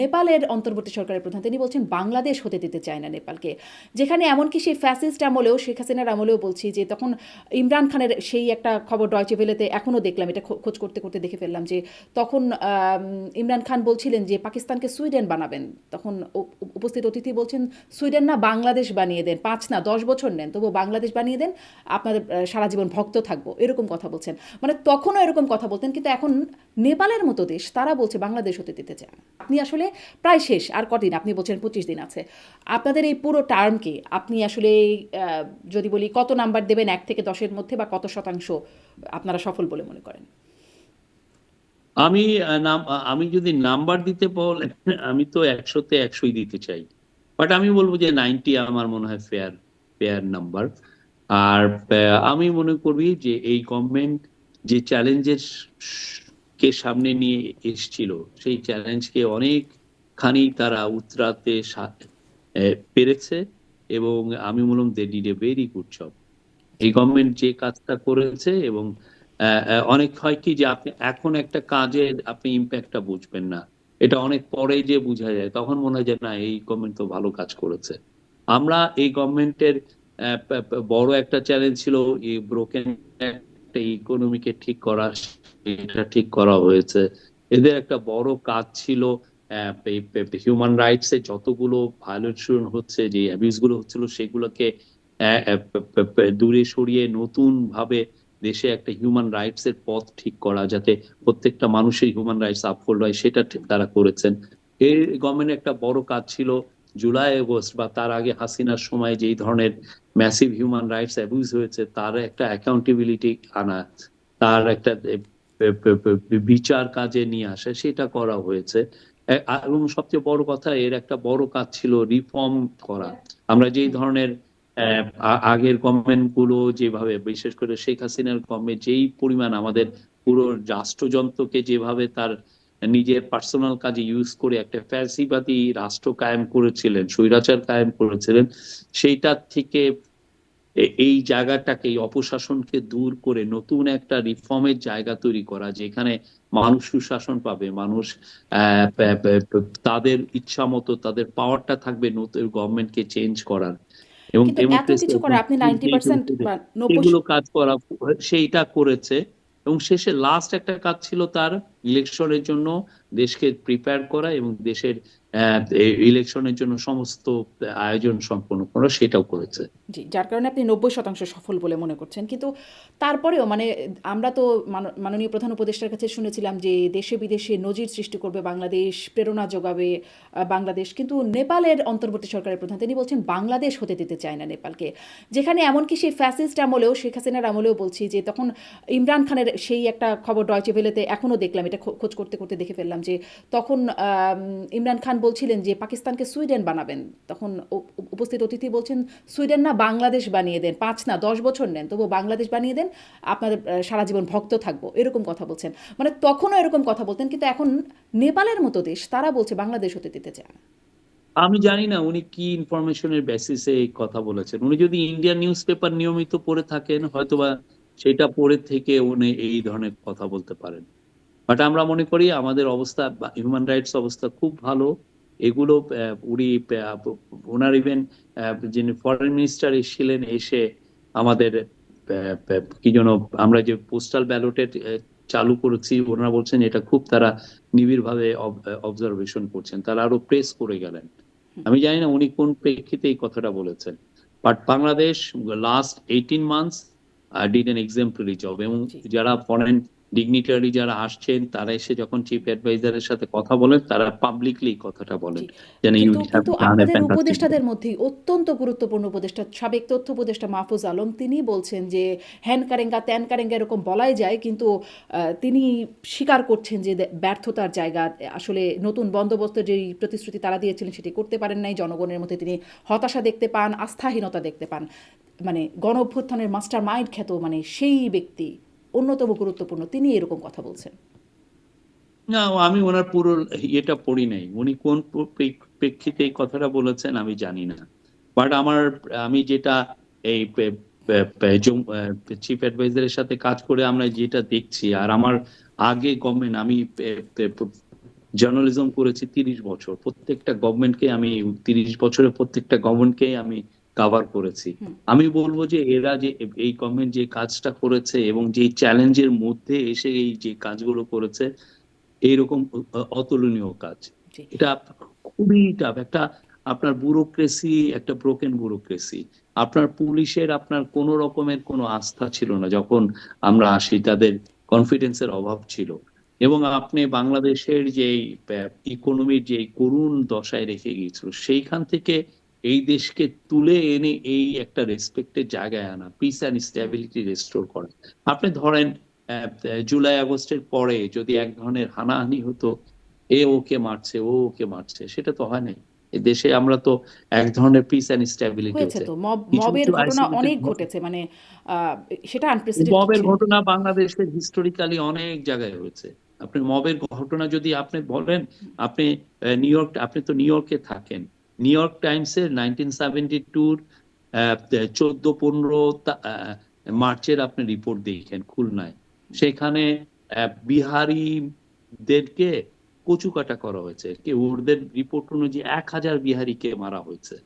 নেপালের অন্তর্বর্তী সরকারের প্রধান, তিনি বলছেন বাংলাদেশ হতে দিতে চায় না নেপালকে। যেখানে এমনকি সেই ফ্যাসিস্ট আমলেও, শেখ হাসিনার আমলেও বলছি যে, তখন ইমরান খানের সেই একটা খবর ডয়চে ভেলেতে এখনও দেখলাম, এটা খোঁজ করতে করতে দেখে ফেললাম যে, তখন ইমরান খান বলছিলেন যে, পাকিস্তানকে সুইডেন বানাবেন। তখন উপস্থিত অতিথি বলছেন, সুইডেন না, বাংলাদেশ বানিয়ে দেন। পাঁচ না, দশ বছর নেন। তবু বাংলাদেশ বানিয়ে দেন। আপনাদের সারা জীবন ভক্ত থাকব। এরকম কথা বলছেন। মানে তখনও এরকম কথা বলতেন, কিন্তু এখন নেপালের মতো দেশ, তারা বলছে বাংলাদেশ হতে দিতে চায় আপনি আসলে প্রায় শেষ, আর কদিন? আপনি বলছেন পঁচিশ দিন আছে। আপনাদের এই পুরো টার্মকে আপনি আসলে যদি বলি কত নাম্বার দেবেন এক থেকে দশের মধ্যে বা কত শতাংশ আপনারা সফল বলে মনে করেন? আমি আমি যদি নাম্বার দিতে বলে, আমি তো একশোতে একশোই দিতে চাই। বাট আমি বলব যে নাইনটি আমার মনে হয় ফেয়ার ফেয়ার নাম্বার আর আমি মনে করি যে এই গভর্নমেন্ট যে চ্যালেঞ্জের কে সামনে নিয়ে এসছিল, সেই চ্যালেঞ্জকে অনেকখানি তারা উতরাতে পেরেছে এবং আমি বললাম they did a very good job এই গভর্নমেন্ট যে কাজটা করেছে এবং অনেক হয় কি যে আপনি, এখন একটা কাজের আপনি ইম্প্যাক্টটা বুঝবেন না। এটা অনেক পরে যে বোঝা যায়, তখন মনে হয় যে, না, এই গভর্নমেন্ট তো ভালো কাজ করেছে। আমরা এই গভর্নমেন্টের বড় একটা চ্যালেঞ্জ ছিল, এই ব্রোকেন ইকোনমিকে ঠিক করা এটা ঠিক করা হয়েছে। এদের একটা বড় কাজ ছিল হিউম্যান রাইটস এ যতগুলো ভায়োলেশন হচ্ছে, যে অ্যাবিউজগুলো হচ্ছিল, সেগুলোকে দূরে সরিয়ে নতুন ভাবে দেশে একটা হিউম্যান রাইটস এর পথ ঠিক করা, যাতে প্রত্যেকটা মানুষের হিউম্যান রাইটস আপহোল্ড হয়, সেটা তারা করেছেন। এই গভর্নমেন্টের একটা বড় কাজ ছিল জুলাই আগস্ট বা তার আগে হাসিনার সময় যেই ধরনের ম্যাসিভ হিউম্যান রাইটস অ্যাবিউজ হয়েছে, তার একটা অ্যাকাউন্টেবিলিটি আনা, তার একটা বিচার কাজে নিয়ে আসা, সেটা করা হয়েছে। এবং সবচেয়ে বড় কথা, এর একটা বড় কাজ ছিল রিফর্ম করা। আমরা যেই ধরনের আগের গভর্নমেন্টগুলো যেভাবে, বিশেষ করে শেখ হাসিনার গভর্নমেন্ট যেই পরিমাণ আমাদের পুরো রাষ্ট্রযন্ত্রকে যেভাবে তার নিজের পার্সোনাল কাজে ইউজ করে একটা ফ্যাসিবাদী রাষ্ট্র কায়েম করেছিলেন, স্বৈরাচার কায়েম করেছিলেন সেইটার থেকে এই জায়গাটাকে অপশাসনকে দূর করে নতুন একটা রিফর্মের জায়গা তৈরি করা, যেখানে মানুষ সুশাসন পাবে মানুষ তাদের ইচ্ছা মতো তাদের পাওয়ারটা থাকবে নতুন গভর্নমেন্টকে চেঞ্জ করার। এবং এগুলো কাজ করা সেইটা করেছে। এবং শেষে লাস্ট একটা কাজ ছিল তার ইলেকশনের জন্য দেশকে প্রিপেয়ার করা এবং দেশের ইলেকশনের জন্য সমস্ত আয়োজন সম্পন্ন করা সেটাও করেছে। জি, যার কারণে আপনি নব্বই শতাংশ সফল বলে মনে করছেন। কিন্তু তারপরেও মানে আমরা তো মাননীয় প্রধান উপদেষ্টার কাছে শুনেছিলাম যে দেশে বিদেশে নজির সৃষ্টি করবে বাংলাদেশ, প্রেরণা যোগাবে বাংলাদেশ। কিন্তু নেপালের অন্তর্বর্তী সরকারের প্রধান, তিনি বলছেন বাংলাদেশ হতে দিতে চায় না নেপালকে। যেখানে এমনকি সেই ফ্যাসিস্ট আমলেও, শেখ হাসিনার আমলেও বলছি যে তখন ইমরান খানের সেই একটা খবর ডয়চে ভেলেতে এখনও দেখলাম, এটা খোঁজ করতে করতে দেখে ফেললাম যে তখন ইমরান খান বলছিলেন যে পাকিস্তানকে সুইডেন বানাবেন। তখন উপস্থিত অতিথি বলছেন, সুইডেন না, বাংলাদেশ বানিয়ে দেন। পাঁচ না, দশ বছর নেন। তবু বাংলাদেশ বানিয়ে দেন। আপনাদের সারা জীবন ভক্ত থাকব। এরকম কথা বলছেন। মানে তখনও এরকম কথা বলতেন, কিন্তু এখন নেপালের মতো দেশ, তারা বলছে বাংলাদেশ হতে দিতে চায়। আমি জানি না উনি কি ইনফরমেশনের বেসিসে এই কথা বলেছেন। উনি যদি ইন্ডিয়ান নিউজ পেপার নিয়মিত পড়ে থাকেন, হয়তোবা সেটা পড়ে থেকে উনি এই ধরনের কথা বলতে পারেন। বাট আমরা মনে করি আমাদের অবস্থা হিউম্যান রাইটস অবস্থা খুব ভালো। এগুলো উনি ওনার ইভেন যিনি ফরেন মিনিস্টার এসেছিলেন এসে আমাদের কি যেন আমরা যে পোস্টাল ব্যালটের চালু করেছি ওনারা বলছেন এটা খুব তারা নিবিড়ভাবে অবজারভেশন করছেন। তারা আরও প্রেস করে গেলেন। আমি জানি না উনি কোন প্রেক্ষিতে এই কথাটা বলেছেন। But Bangladesh last eighteen months did an exemplary job এবং যারা ফরেন ডিগনিটারি যারা আসছেন তারা এসে যখন চিফ অ্যাডভাইজারের সাথে কথা বলেন তারা পাবলিকলি কথাটা বলেন। যেন কিন্তু আপনাদের উপদেষ্টাদের মধ্যেই অত্যন্ত গুরুত্বপূর্ণ উপদেষ্টা সাবেক তথ্য উপদেষ্টা মাহফুজ আলম তিনি বলছেন যে হ্যান কারেঙ্গা ত্যান কারেঙ্গা এরকম বলাই যায় কিন্তু তিনি স্বীকার করছেন যে ব্যর্থতার জায়গা আসলে নতুন বন্দোবস্ত যেই প্রতিশ্রুতি তারা দিয়েছিলেন সেটি করতে পারেন নাই। জনগণের মধ্যে তিনি হতাশা দেখতে পান আস্থাহীনতা দেখতে পান। মানে গণ অভ্যুত্থানের মাস্টার মাইন্ড খ্যাত মানে সেই ব্যক্তি অন্যতম গুরুত্বপূর্ণ। তিনি এরকম কথা বলছেন। না, আমি ওনার পুরো ইয়েটা পড়ি নাই। উনি কোন প্রেক্ষিতে এই কথাটা বলেছেন আমি জানি না। বাট আমার, আমি যেটা এই চিফ অ্যাডভাইজারের সাথে কাজ করে আমরা যেটা দেখছি, আর আমার আগে গভর্নমেন্ট, আমি জার্নালিজম করেছি তিরিশ বছর। প্রত্যেকটা গভর্নমেন্টকে আমি তিরিশ বছরের প্রত্যেকটা গভর্নমেন্টকেই আমি কাভার করেছি। আমি বলব যে এরা যে এই গভর্নমেন্ট যে কাজটা করেছে এবং যে চ্যালেঞ্জের মধ্যে এসে এই যে কাজগুলো করেছে এইরকম অতুলনীয় কাজ। এটা খুবই টাফ একটা আপনার ব্যুরোক্রেসি একটা ব্রোকেন ব্যুরোক্রেসি আপনার পুলিশের আপনার কোনো রকমের কোনো আস্থা ছিল না যখন আমরা আসি তাদের কনফিডেন্সের অভাব ছিল। এবং আপনি বাংলাদেশের যে ইকোনমির যে করুণ দশায় রেখে গিয়েছিল সেইখান থেকে এই দেশকে তুলে এনে এই একটা রেসপেক্টের জায়গায় আনা পিস অ্যান্ড স্টেবিলিটি রেস্টোর করা। আপনি ধরেন জুলাই আগস্টের পরে যদি এক ধরনের হানাহানি হতো এ ওকে মারছে ও ওকে মারছে সেটা তো হয় নাই। দেশে আমরা তো এক ধরনের পিস অ্যান্ড স্টেবিলিটি হয়েছে তো। মবের ঘটনা অনেক ঘটেছে মানে সেটা আনপ্রেসিডেন্টেড মবের ঘটনা বাংলাদেশের হিস্টোরিক্যালি অনেক জায়গায় হয়েছে। আপনি মবের ঘটনা যদি আপনি বলেন আপনি নিউ ইয়র্ক আপনি তো নিউ ইয়র্কে থাকেন। নিউ ইয়র্ক টাইমসের নাইনটিন সেভেন্টি টুর চোদ্দ পনেরো মার্চের আপনি রিপোর্ট দেখেন খুলনায়। সেখানে বিহারিদেরকে কচু কাটা করা হয়েছে। কি ওদের রিপোর্ট অনুযায়ী এক হাজার বিহারিকে মারা হয়েছে।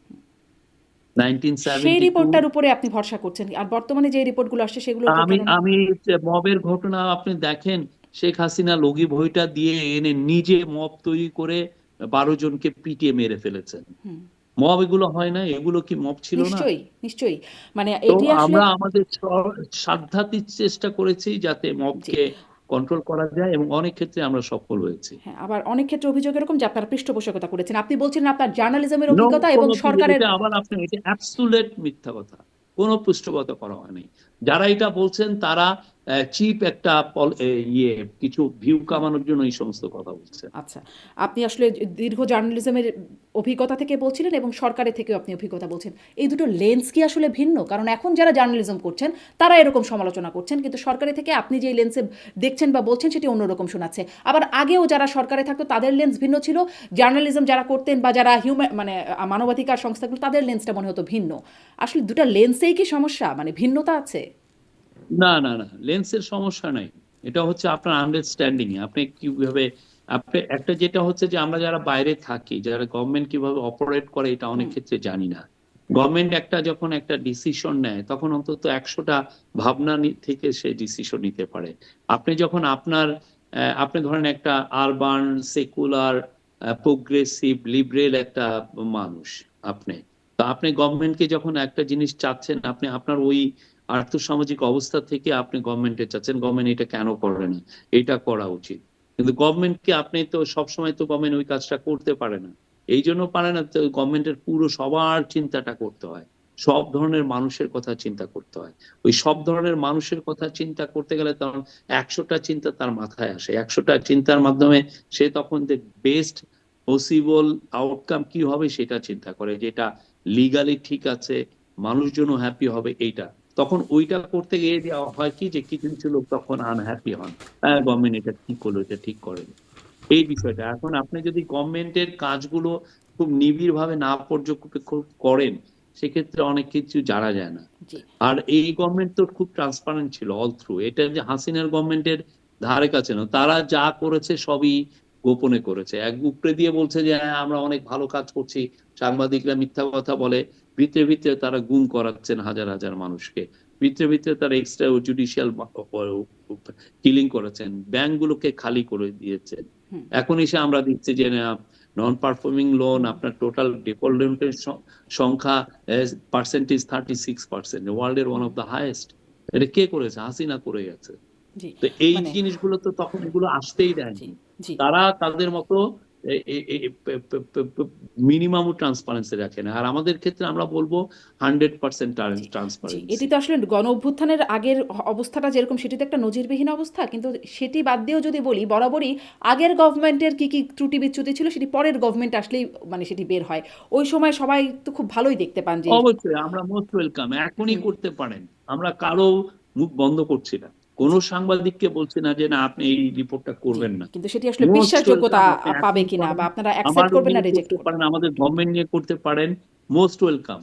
সেই রিপোর্টটার উপরে আপনি ভরসা করছেন আর বর্তমানে যে রিপোর্টগুলো আসছে সেগুলো আমি আমি মবের ঘটনা আপনি দেখেন শেখ হাসিনা লগি বইটা দিয়ে এনে নিজে মব তৈরি করে বারো জনকে পিটিয়ে মেরে ফেলেছেন। মব এগুলো হয় না এগুলো কি মব ছিল না? নিশ্চয়ই নিশ্চয়ই। মানে এটি আমরা আমাদের সাধ্যাতিক চেষ্টা করেছি যাতে মবকে কন্ট্রোল করা যায় এবং অনেক ক্ষেত্রে আমরা সফল হয়েছি। হ্যাঁ আবার অনেক ক্ষেত্রে অভিযোগ এরকম যে আপনারা পৃষ্ঠপোষকতা করেছেন। আপনি বলছেন আপনার জার্নালিজমের অভিজ্ঞতা এবং সরকারের আবার আপনি এটা অ্যাবসুলেট মিথ্যা কথা। কোনো পৃষ্ঠপোষকতা করা হয়নি। যারা এটা বলছেন তারা চিপ একটা ইয়ে কিছু ভিউ কামানোর জন্য এই সমস্ত কথা বলছেন। আচ্ছা আপনি আসলে দীর্ঘ জার্নালিজমের অভিজ্ঞতা থেকে বলছিলেন এবং সরকারের থেকেও আপনি অভিজ্ঞতা বলছেন। এই দুটো লেন্স কি আসলে ভিন্ন? কারণ এখন যারা জার্নালিজম করছেন, তারা এরকম সমালোচনা করছেন, কিন্তু সরকারি থেকে আপনি যে লেন্সে দেখছেন বা বলছেন, সেটি অন্যরকম শোনাচ্ছে। আবার আগেও যারা সরকারে থাকতো, তাদের লেন্স ভিন্ন ছিল। জার্নালিজম যারা করতেন বা যারা হিউম্যান মানে মানবাধিকার সংস্থাগুলো, তাদের লেন্সটা মনে হতো ভিন্ন। আসলে দুটো লেন্সেই কি সমস্যা? মানে ভিন্নতা আছে? না না না লেন্সের সমস্যা নাই। এটা হচ্ছে আপনার আন্ডারস্ট্যান্ডিং আপনি কীভাবে আপনি একটা যেটা হচ্ছে যে আমরা যারা বাইরে থাকি যারা গভর্নমেন্ট কীভাবে অপারেট করে এটা অনেক ক্ষেত্রে জানি না। গভর্নমেন্ট একটা যখন একটা ডিসিশন নেয় তখন অন্তত একশোটা ভাবনা থেকে সে ডিসিশন নিতে পারে। আপনি যখন আপনার আপনি ধরেন একটা আরবান সেকুলার প্রোগ্রেসিভ লিবারেল একটা মানুষ আপনি। তো আপনি গভর্নমেন্টকে যখন একটা জিনিস চাচ্ছেন আপনি আপনার ওই আর্থসামাজিক অবস্থা থেকে আপনি গভর্নমেন্টে চাচ্ছেন গভর্নমেন্ট এটা কেন করে না? এটা করা উচিত। কিন্তু গভর্নমেন্টকে আপনি তো সবসময় তো গভর্নমেন্ট ওই কাজটা করতে পারে না। এই জন্য পারে না তো গভর্নমেন্টের পুরো সবার চিন্তাটা করতে হয়। সব ধরনের মানুষের কথা চিন্তা করতে হয়। ওই সব ধরনের মানুষের কথা চিন্তা করতে গেলে তখন একশোটা চিন্তা তার মাথায় আসে। একশোটা চিন্তার মাধ্যমে সে তখন যে বেস্ট পসিবল আউটকাম কি হবে সেটা চিন্তা করে। যেটা লিগালি ঠিক আছে, মানুষজনও হ্যাপি হবে, এইটা। তখন ওইটা করতে গিয়ে দেওয়া হয় কি যে কিছু কিছু লোক তখন আনহ্যাপি হন। হ্যাঁ গভর্নমেন্ট এটা ঠিক করল এটা ঠিক করেনি। এই বিষয়টা। এখন আপনি যদি গভর্নমেন্টের কাজগুলো খুব নিবিড় ভাবে না পর্যবেক্ষণ করেন সেক্ষেত্রে অনেক কিছু জানা যায় না। আর এই গভর্নমেন্ট তো খুব ট্রান্সপারেন্ট ছিল অল থ্রু এটা যে হাসিনার গভর্নমেন্টের ধারে কাছে না তারা যা করেছে সবই গোপনে করেছে। এক উপরে দিয়ে বলছে যে হ্যাঁ আমরা অনেক ভালো কাজ করছি। সাংবাদিকরা মিথ্যা কথা বলে ভিতরে ভিতরে তারা গুম করাচ্ছেন হাজার হাজার মানুষকে। ভিতরে ভিতরে তারা এক্সট্রা জুডিশিয়াল কিলিং করেছেন। ব্যাংকগুলোকে খালি করে দিয়েছেন। এখন এসে আমরা দেখছি যে নন পারফর্মিং লোন আপনার টোটাল ডিপোল্ডেন্টের সংখ্যা পার্সেন্টেজ থার্টি সিক্স পার্সেন্ট ওয়ার্ল্ডের ওয়ান অফ দ্য হাইয়েস্ট এটা কে করেছে? হাসিনা করে গেছে। জি তো এই মানে- জিনিসগুলো তো তখন এগুলো আসতেই দেয়নি। তারা তাদের মতো মিনিমাম ট্রান্সপারেন্সি রাখে না। আর আমাদের ক্ষেত্রে আমরা বলব হান্ড্রেড পার্সেন্ট ট্রান্সপারেন্সি এটি তো আসলে গণ অভ্যুত্থানের আগের অবস্থাটা যেরকম সেটি তো একটা নজিরবিহীন অবস্থা। কিন্তু সেটি বাদ দিয়েও যদি বলি বরাবরই আগের গভর্নমেন্টের কি কি ত্রুটি বিচ্যুতি ছিল সেটি পরের গভর্নমেন্ট আসলেই মানে সেটি বের হয়। ওই সময় সবাই তো খুব ভালোই দেখতে পান যে অবশ্যই আমরা মোস্ট ওয়েলকাম এখনই করতে পারেন। আমরা কারও মুখ বন্ধ করছি না। কোন সাংবাদিককে বলছি না যে না আপনি এই রিপোর্টটা করবেন না। কিন্তু সেটি আসলে বিশ্বাসযোগ্যতা পাবে কিনা বা আপনারা অ্যাকসেপ্ট করবেন না রিজেক্ট করবেন। আমাদের গভর্নমেন্ট নিয়ে করতে পারেন মোস্ট ওয়েলকাম